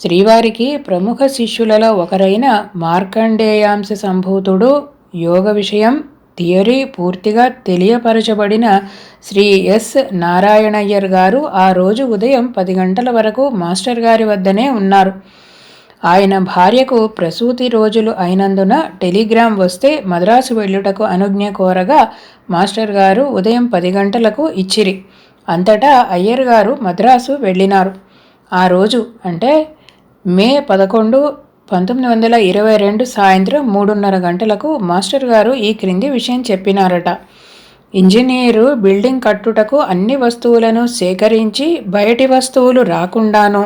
శ్రీవారికి ప్రముఖ శిష్యులలో ఒకరైన మార్కండేయాంశ సంభూతుడు యోగ విషయం థియరీ పూర్తిగా తెలియపరచబడిన శ్రీ ఎస్. నారాయణయ్యర్ గారు ఆ రోజు ఉదయం పది గంటల వరకు మాస్టర్ గారి వద్దనే ఉన్నారు. ఆయన భార్యకు ప్రసూతి రోజులు అయినందున టెలిగ్రామ్ వస్తే మద్రాసు వెళ్ళుటకు అనుజ్ఞ కోరగా మాస్టర్ గారు ఉదయం పది గంటలకు ఇచ్చిరి. అంతటా అయ్యర్ గారు మద్రాసు వెళ్ళినారు. ఆ రోజు అంటే మే పదకొండు పంతొమ్మిది వందల ఇరవై రెండు సాయంత్రం మూడున్నర గంటలకు మాస్టర్ గారు ఈ క్రింది విషయం చెప్పినారట. ఇంజనీరు బిల్డింగ్ కట్టుటకు అన్ని వస్తువులను సేకరించి బయటి వస్తువులు రాకుండాను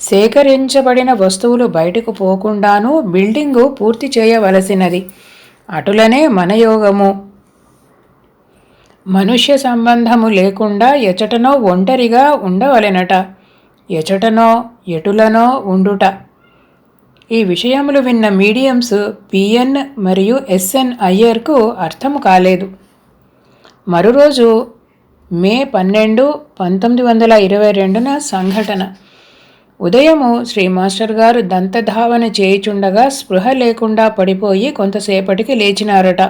సేకరించబడిన వస్తువులు బయటకు పోకుండాను బిల్డింగు పూర్తి చేయవలసినది. అటులనే మన యోగము. మనుష్య సంబంధము లేకుండా ఎచటనో ఒంటరిగా ఉండవలెనట. ఎచటనో ఎటులనో ఉండుట. ఈ విషయములు విన్న మీడియంస్ పిఎన్ మరియు ఎస్ఎన్ అయ్యర్కు అర్థం కాలేదు. మరురోజు మే పన్నెండు పంతొమ్మిది వందల ఇరవై రెండున సంఘటన. ఉదయము శ్రీ మాస్టర్ గారు దంతధావన చేయుచుండగా స్పృహ లేకుండా పడిపోయి కొంతసేపటికి లేచినారట.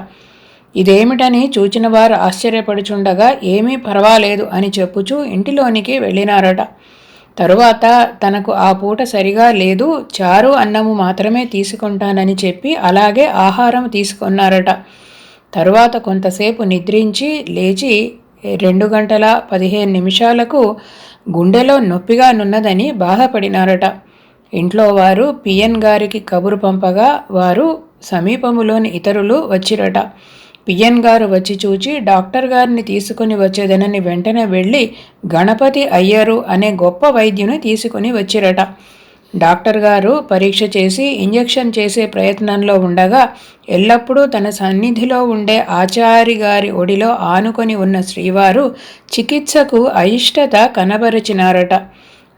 ఇదేమిటని చూచిన వారు ఆశ్చర్యపడుచుండగా ఏమీ పర్వాలేదు అని చెప్పుచూ ఇంటిలోనికి వెళ్ళినారట. తరువాత తనకు ఆ పూట సరిగా లేదు చారు అన్నము మాత్రమే తీసుకుంటానని చెప్పి అలాగే ఆహారం తీసుకున్నారట. తరువాత కొంతసేపు నిద్రించి లేచి రెండు గంటల పదిహేను నిమిషాలకు గుండెలో నొప్పిగా నున్నదని బాధపడినారట. ఇంట్లో వారు పిఎన్ గారికి కబురు పంపగా వారు సమీపములోని ఇతరులు వచ్చిరట. పిఎన్ గారు వచ్చి చూచి డాక్టర్ గారిని తీసుకుని వచ్చేదనని వెంటనే వెళ్ళి గణపతి అయ్యరు అనే గొప్ప వైద్యుని తీసుకుని వచ్చిరట. డాక్టర్ గారు పరీక్ష చేసి ఇంజెక్షన్ చేసే ప్రయత్నంలో ఉండగా ఎల్లప్పుడూ తన సన్నిధిలో ఉండే ఆచారి గారి ఒడిలో ఆనుకొని ఉన్న శ్రీవారు చికిత్సకు అయిష్టత కనబరిచినారట.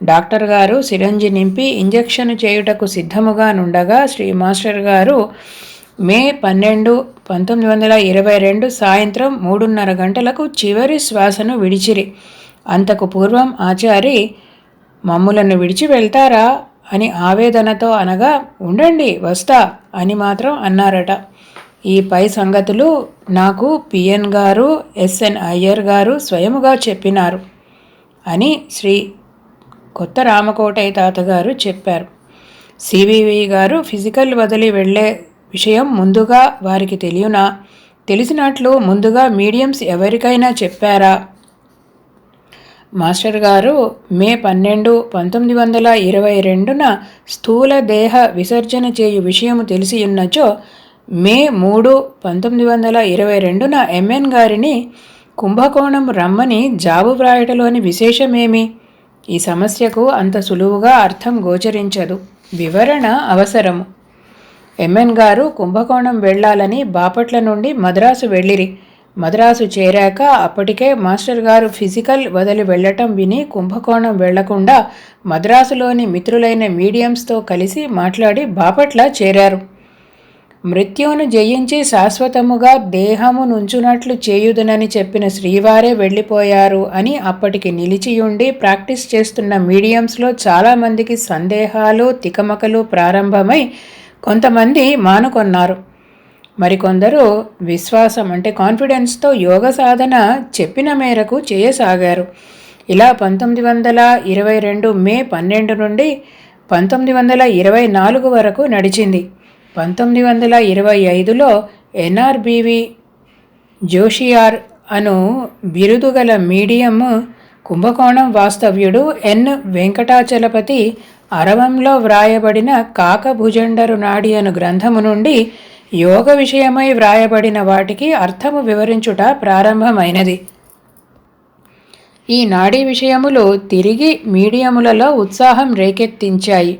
డాక్టర్ గారు సిరంజి నింపి ఇంజెక్షన్ చేయుటకు సిద్ధముగా నుండగా శ్రీ మాస్టర్ గారు మే పన్నెండు పంతొమ్మిది వందల ఇరవై రెండు సాయంత్రం మూడున్నర గంటలకు చివరి శ్వాసను విడిచిరి. అంతకు పూర్వం ఆచారి మమ్ములను విడిచి వెళ్తారా అని ఆవేదనతో అనగా ఉండండి వస్తా అని మాత్రం అన్నారట. ఈ పై సంగతులు నాకు పిఎన్ గారు ఎస్ఎన్ అయ్యర్ గారు స్వయముగా చెప్పినారు అని శ్రీ కొత్త రామకోటయ్య తాతగారు చెప్పారు. సివివి గారు ఫిజికల్ వదిలి వెళ్ళే విషయం ముందుగా వారికి తెలియనా? తెలిసినట్లు ముందుగా మీడియంస్ ఎవరికైనా చెప్పారా? మాస్టర్ గారు మే పన్నెండు పంతొమ్మిది వందల ఇరవై రెండున స్థూల దేహ విసర్జన చేయు విషయము తెలిసి ఉన్నచో మే మూడు పంతొమ్మిది వందల ఇరవై రెండున ఎంఎన్ గారిని కుంభకోణం రమ్మని జాబు వ్రాయటలోని విశేషమేమి? ఈ సమస్యకు అంత సులువుగా అర్థం గోచరించదు. వివరణ అవసరము. ఎంఎన్ గారు కుంభకోణం వెళ్ళాలని బాపట్ల నుండి మద్రాసు వెళ్ళిరి. మద్రాసు చేరాక అప్పటికే మాస్టర్ గారు ఫిజికల్ వదిలి వెళ్ళటం విని కుంభకోణం వెళ్ళకుండా మద్రాసులోని మిత్రులైన మీడియంస్తో కలిసి మాట్లాడి బాపట్ల చేరారు. మృత్యువును జయించి శాశ్వతముగా దేహము నుంచునట్లు చేయుదునని చెప్పిన శ్రీవారే వెళ్ళిపోయారు అని అప్పటికి నిలిచియుండి ప్రాక్టీస్ చేస్తున్న మీడియంస్లో చాలామందికి సందేహాలు తికమకలు ప్రారంభమై కొంతమంది మానుకొన్నారు. మరికొందరు విశ్వాసం అంటే కాన్ఫిడెన్స్తో యోగ సాధన చెప్పిన మేరకు చేయసాగారు. ఇలా పంతొమ్మిది వందల ఇరవై రెండు మే పన్నెండు నుండి పంతొమ్మిది వందల ఇరవై నాలుగు వరకు నడిచింది. పంతొమ్మిది వందల ఇరవై ఐదులో ఎన్ఆర్బివి జోషియార్ అను బిరుదుగల మీడియం కుంభకోణం వాస్తవ్యుడు ఎన్ వెంకటాచలపతి అరవంలో వ్రాయబడిన కాకభుజండరు నాడి అను గ్రంథము నుండి యోగ విషయమై వ్రాయబడిన వాటికి అర్థము వివరించుట ప్రారంభమైనది. ఈ నాడీ విషయములు తిరిగి మీడియములలో ఉత్సాహం రేకెత్తించాయి.